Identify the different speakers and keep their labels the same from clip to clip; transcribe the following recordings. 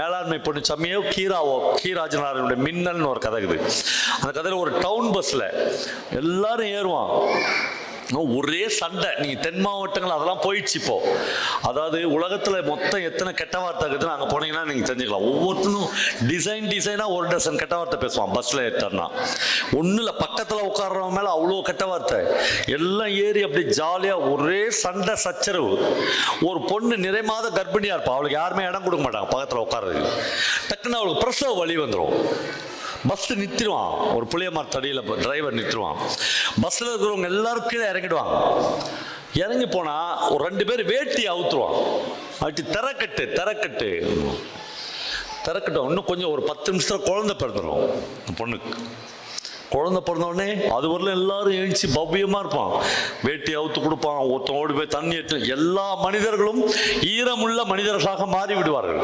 Speaker 1: மேலாண்மை பொண்ணு சம்மியோ கீராவோ கீராஜனாரனுடைய மின்னல்னு ஒரு கதை இருக்குது. அந்த கதையில் ஒரு டவுன் பஸ்ஸில் எல்லாரும் ஏறுவான். ஒரே சண்டை. நீங்கள் தென் மாவட்டங்கள் அதெல்லாம் போயிடுச்சு இப்போ. அதாவது உலகத்தில் மொத்தம் எத்தனை கெட்ட வார்த்தை இருக்குதுன்னு அங்கே போனீங்கன்னா நீங்கள் தெரிஞ்சுக்கலாம். ஒவ்வொருத்தனும் டிசைன் டிசைனாக ஒரு டசன் கெட்ட வார்த்தை பேசுவான். பஸ்ஸில் ஏற்றனா ஒன்றும் இல்லை பக்கத்தில் உட்கார்றவன் மேலே அவ்வளோ கெட்ட வார்த்தை. எல்லாம் ஏறி அப்படி ஜாலியாக ஒரே சண்டை சச்சரவு. ஒரு பொண்ணு நிறை மாத கர்ப்பிணியாக இருப்பா. அவளுக்கு யாருமே இடம் கொடுக்க மாட்டாங்க பக்கத்தில் உட்கார்றதுக்கு. டக்குன்னு அவளுக்கு பிரசவ வழி வந்துடும் பஸ் நிறுத்திடுவான். ஒரு புளிய தடியில் டிரைவர் நிறுத்திடுவான். பஸ்ஸில் இருக்கிறவங்க எல்லாரும் கீழே இறங்கிடுவாங்க இறங்கி போனால் ஒரு ரெண்டு பேர் வேட்டி அவுத்துருவான். அப்படி திறக்கட்டு திறக்கட்டு திறக்கட்டும் இன்னும் கொஞ்சம் ஒரு பத்து நிமிஷத்தில் குழந்தை பிறந்துடும் பொண்ணுக்கு. குழந்தை பிறந்தோடனே அது வரல எல்லாரும் எழுச்சி பவ்யமா இருப்பான். வேட்டி அவுத்து கொடுப்பான் ஒருத்தன் ஓடி போய் தண்ணி எட்டு எல்லா மனிதர்களும் ஈரமுள்ள மனிதர்களாக மாறி விடுவார்கள்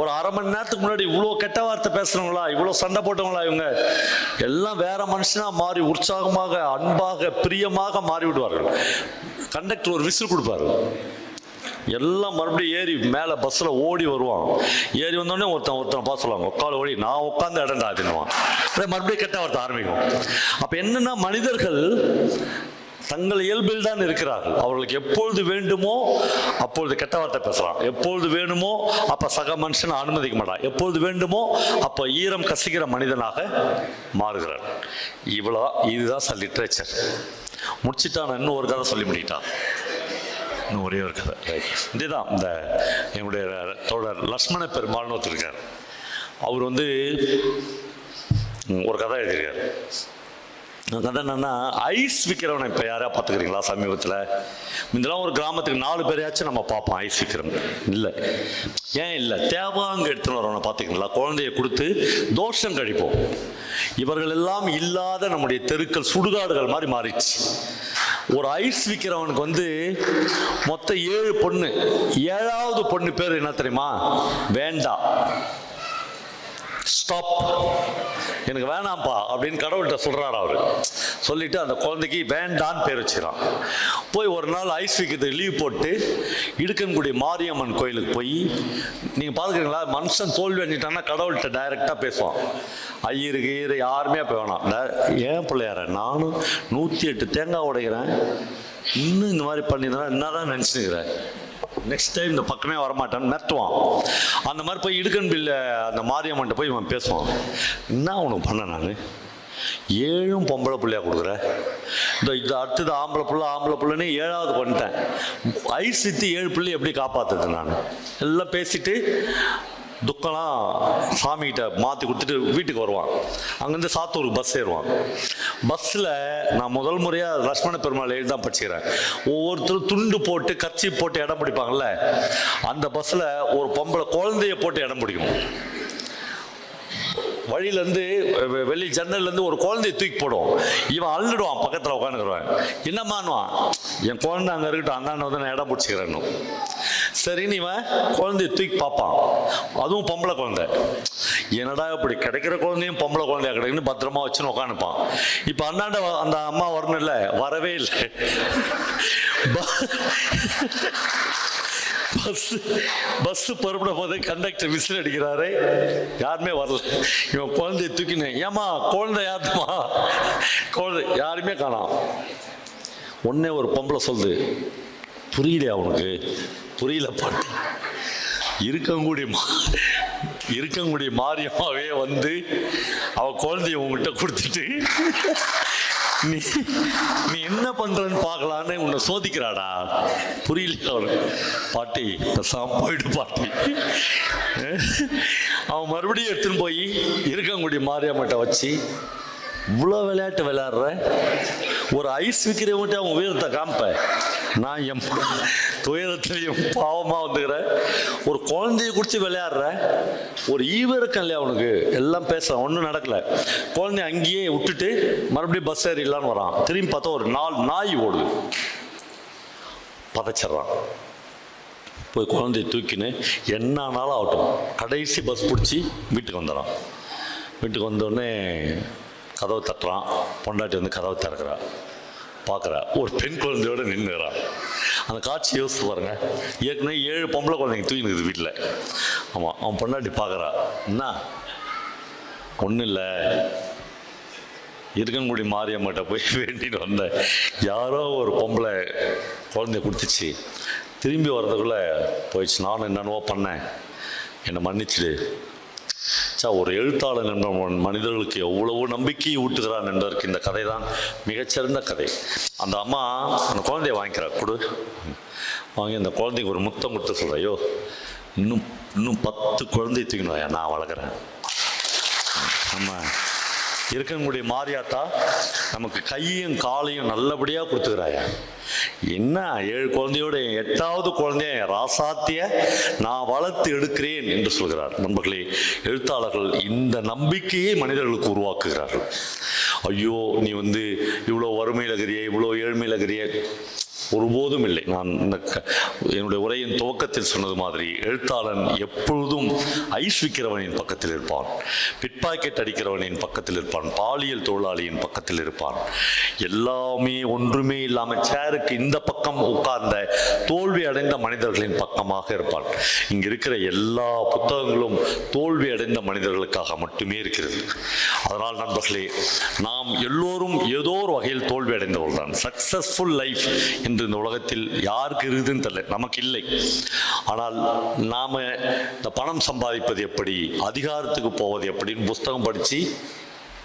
Speaker 1: ஒரு அரை மணி நேரத்துக்கு முன்னாடி இவ்வளோ கெட்ட வார்த்தை பேசுறவங்களா இவ்வளோ சண்டை போட்டவங்களா இவங்க? எல்லாம் வேற மனுஷனா மாறி உற்சாகமாக அன்பாக பிரியமாக மாறி விடுவார்கள் கண்டக்டர் ஒரு விசில் கொடுப்பாரு. எல்லாம் மறுபடியும் ஏறி மேலே பஸ்ஸில் ஓடி வருவான். ஏறி வந்தோடனே ஒருத்தன் ஒருத்தன் பார்த்து சொல்லுவாங்க உட்கால ஓடி நான் உட்காந்து இடம் தாத்தினுவான் மறுபடியும் கெட்ட வார்த்தை ஆரம்பிக்கும். அப்போ என்னன்னா மனிதர்கள் தங்கள் இயல்பில் தான் இருக்கிறார்கள். அவர்களுக்கு எப்பொழுது வேண்டுமோ அப்பொழுது கெட்ட வார்த்தை பேசலாம். எப்பொழுது வேணுமோ அப்போ சக மனுஷனை அனுமதிக்க மாட்டான். எப்பொழுது வேண்டுமோ அப்போ ஈரம் கசிக்கிற மனிதனாக மாறுகிறார். இவ்வளோ இதுதான் சார் லிட்ரேச்சர் முடிச்சுட்டான் நான் இன்னும் ஒரு கதை சொல்லி முடிக்கிட்டான் இன்னும் ஒரே ஒரு கதை. இதுதான் இந்த என்னுடைய தோழர் லக்ஷ்மண பெருமாள்னு ஒருத்தர் இருக்கார். அவர் வந்து ஒரு கதை எழுதியிருக்காரு. கதை என்னன்னா ஐஸ் விற்கிறவனை இப்போ யாரையா பார்த்துக்கிறீங்களா சமீபத்தில்? இதெல்லாம் ஒரு கிராமத்துக்கு நாலு பேரையாச்சும் நம்ம பார்ப்போம் ஐஸ் விற்கிறவன் இல்லை. ஏன் இல்லை? தேவாங்க எடுத்துன்னு வரவனை பார்த்துக்கிறீங்களா? குழந்தைய கொடுத்து தோஷம் கழிப்போம். இவர்கள் எல்லாம் இல்லாத நம்முடைய தெருக்கள் சுடுகாடுகள் மாதிரி மாறிடுச்சு. ஒரு ஐஸ் விற்கிறவனுக்கு வந்து மொத்தம் ஏழு பொண்ணு. ஏழாவது பொண்ணு பேர் என்ன தெரியுமா? வேண்டாம் ஸ்டாப் எனக்கு வேணாம்ப்பா அப்படின்னு கடவுள்கிட்ட சொல்கிறார் அவர். சொல்லிட்டு அந்த குழந்தைக்கு வேண்டான்னு பேர் வச்சுக்கிறான். போய் ஒரு நாள் ஐஸ் விற்கிறதுக்கு லீவ் போட்டு இடுக்கன்குடி மாரியம்மன் கோயிலுக்கு போய் நீங்கள் பார்த்துக்கிறீங்களா மனுஷன் தோல்வி அணிட்டான்னா கடவுள்கிட்ட டைரெக்டாக பேசுவான். ஐயரு கீரு யாருமே போய் வேணாம். ஏன் பிள்ளையார நானும் நூற்றி எட்டு தேங்காய் உடைக்கிறேன். இன்னும் இந்த மாதிரி பண்ணியிருந்தா என்னதான் நினச்சிருக்கிறேன் நெக்ஸ்ட் டைம் இந்த பக்கமே வரமாட்டான்னு மிரட்டுவான். அந்த மாதிரி போய் இடுக்கன் பில்ல அந்த மாரியம்மன்ட்ட போய் இவன் பேசுவான். என்ன உனக்கு பண்ண நான்? ஏழும் பொம்பளை பிள்ளையா கொடுக்குற? இந்த இது அடுத்தது ஆம்பளை பிள்ளை ஆம்பளை பிள்ளைன்னு ஏழாவது பண்ணிட்டேன். ஐ சித்தி ஏழு பிள்ளை எப்படி காப்பாத்துது நான்? எல்லாம் பேசிட்டு துக்கம்லாம் சாமிகிட்ட மாற்றி கொடுத்துட்டு வீட்டுக்கு வருவான். அங்கேருந்து சாத்தூருக்கு பஸ் ஏறுவான். பஸ்ஸில் நான் முதல் முறையாக லக்ஷ்மண பெருமாள் எழுதி தான் படிச்சுக்கிறேன். ஒவ்வொருத்தரும் துண்டு போட்டு கச்சி போட்டு இடம் பிடிப்பாங்கல்ல அந்த பஸ்ஸில் ஒரு பொம்பளை குழந்தைய போட்டு இடம் பிடிக்கும். வழியிலேருந்து வெளி ஜன்னல்லேருந்து ஒரு குழந்தைய தூக்கி போடும். இவன் அள்ளிடுவான் பக்கத்தில் உட்காந்துக்கிறவன் என்னம்மான்வான் என் குழந்தை அங்கே இருக்கட்டும் அந்தாண்ட வந்து நான் இடம் பிடிச்சிக்கிறேன்னு சரின்னு இவன் குழந்தைய தூக்கி பார்ப்பான். அதுவும் பொம்பளை குழந்தை. என்னடா இப்படி கிடைக்கிற குழந்தையும் பொம்பளை குழந்தையா கிடைக்குன்னு பத்திரமா வச்சுன்னு உட்காந்துப்பான் இப்போ அந்தாண்ட அந்த அம்மா வரணும்ல? வரவே இல்லை. பஸ் பஸ் புறப்பட போது கண்டக்டர் விசில் அடிக்கிறாரு. யாருமே வரல. இவன் குழந்தைய தூக்கினு ஏமா குழந்தை யாருமா குழந்தை யாருமே காணாம். உடனே ஒரு பொம்பளை சொல்லுது. புரியலையா உனக்கு? புரியல பாட்டு இருக்கக்கூடிய மா இருக்கக்கூடிய மாரியம்மாவே வந்து அவ குழந்தைய உங்ககிட்ட கொடுத்துட்டு நீ நீ என்ன பண்றன்னு பார்க்கலான்னு உன்னை சோதிக்கிறாடா. புரியல அவனுக்கு பாட்டி பெசாம போயிடு பாட்டி. அவன் மறுபடியும் எடுத்துன்னு போய் இருக்கக்கூடிய மாரியம்மட்ட வச்சு இவ்வளோ விளையாட்டு விளையாடுற? ஒரு ஐஸ் விற்கிறவன்ட்டு அவன் உயரத்தை காமிப்பேன் நான் என் துயரத்துலையும் பாவமாக வந்துக்கிறேன். ஒரு குழந்தைய குடிச்சு விளையாடுற ஒரு ஈவிரக்கம் இல்லையா அவனுக்கு எல்லாம் பேசுகிறான் ஒன்றும் நடக்கலை. குழந்தைய அங்கேயே விட்டுட்டு மறுபடியும் பஸ் ஏறிடலான்னு வரான். திரும்பி பார்த்தா ஒரு நாலு நாய் ஓடுது. பதைச்சிட்றான். போய் குழந்தைய தூக்கின்னு என்ன ஆனாலும் ஆகட்டும். கடைசி பஸ் பிடிச்சி வீட்டுக்கு வந்துடுறான். வீட்டுக்கு வந்தோடனே கதவை தட்டுறான். பொண்டாட்டி வந்து கதவை திறக்கிறான் பார்க்குறா. ஒரு பெண் குழந்தையோட நின்றுறான் அந்த காட்சி யோசித்து பாருங்க. ஏற்கனவே ஏழு பொம்பளை குழந்தைங்க தூக்கி இருக்குது வீட்டில் ஆமாம் அவன் பொண்டாட்டி பார்க்குறா. என்ன ஒன்றும் இல்லை. இருக்கன்குடி மாரியம்மகிட்ட போய் வேண்டிட்டு வந்தேன். யாரோ ஒரு பொம்பளை குழந்தைய கொடுத்துச்சு. திரும்பி வர்றதுக்குள்ளே போயிடுச்சு. நானும் என்னென்னவோ பண்ணேன். என்னை மன்னிச்சிடு. சா ஒரு எழுத்தாளன் என்பவன் மனிதர்களுக்கு எவ்வளவு நம்பிக்கையை ஊட்டுகிறான் என்பதற்கு இந்த கதை தான் மிகச்சிறந்த கதை. அந்த அம்மா அந்த குழந்தைய வாங்கிக்கிறா கொடு. வாங்கி அந்த குழந்தைக்கு ஒரு முத்தம் கொடுத்து சொல்கிறையோ இன்னும் இன்னும் பத்து குழந்தை தூக்கணும் நான் வளர்க்குறேன். ஆமாம் இருக்கக்கூடிய மாரியாத்தா நமக்கு கையும் காலையும் நல்லபடியாக கொடுத்துக்கிறாயா? என்ன ஏழு குழந்தையோட எட்டாவது குழந்தைய ராசாத்திய நான் வளர்த்து எடுக்கிறேன் என்று சொல்கிறார். நண்பர்களே எழுத்தாளர்கள் இந்த நம்பிக்கையை மனிதர்களுக்கு உருவாக்குகிறார்கள். ஐயோ நீ வந்து இவ்வளோ வறுமையில் இருக்கிறிய இவ்வளோ ஏழ்மையில் இருக்கிறிய ஒருபோதும் இல்லை நான் இந்த க- என்னுடைய உரையின் துவக்கத்தில் சொன்னது மாதிரி எழுத்தாளன் எப்பொழுதும் ஐஸ் விற்கிறவனின் பக்கத்தில் இருப்பான். பிட்பாக்கெட் அடிக்கிறவனின் பக்கத்தில் இருப்பான். பாலியல் தொழிலாளியின் பக்கத்தில் இருப்பான். எல்லாமே ஒன்றுமே இல்லாமல் சேருக்கு இந்த பக்கம் உட்கார்ந்த தோல்வி அடைந்த மனிதர்களின் பக்கமாக இருப்பான். இங்கு இருக்கிற எல்லா புத்தகங்களும் தோல்வி அடைந்த மனிதர்களுக்காக மட்டுமே இருக்கிறது. அதனால் நண்பர்களே நாம் எல்லோரும் ஏதோ ஒரு வகையில் தோல்வி அடைந்தவர்கள் தான் சக்சஸ்ஃபுல் லைஃப் இன்று இந்த உலகத்தில் யாருக்கு இருக்குதுன்னு தெரியல. நமக்கு இல்லை ஆனால் நாம் இந்த பணம் சம்பாதிப்பது எப்படி அதிகாரத்துக்கு போவது எப்படின்னு புஸ்தகம் படித்து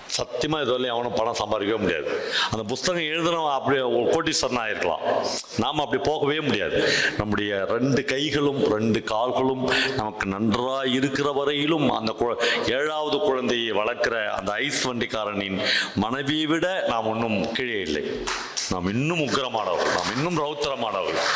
Speaker 1: சத்தியமாக இதுவரையும் அவனும் பணம் சம்பாதிக்கவே முடியாது. அந்த புஸ்தகம் எழுதுனவன் அப்படியே கோட்டீஸ்வரன் ஆயிருக்கலாம். நாம் அப்படி போகவே முடியாது. நம்முடைய ரெண்டு கைகளும் ரெண்டு கால்களும் நமக்கு நன்றாக இருக்கிற வரையிலும் அந்த கு- ஏழாவது குழந்தையை வளர்க்குற அந்த ஐஸ் வண்டிக்காரனின் மனைவியை விட நாம் ஒன்றும் கீழே இல்லை. நாம் இன்னும் உக்கரமானவர்கள் நாம் இன்னும் ரௌத்திரமானவர்கள்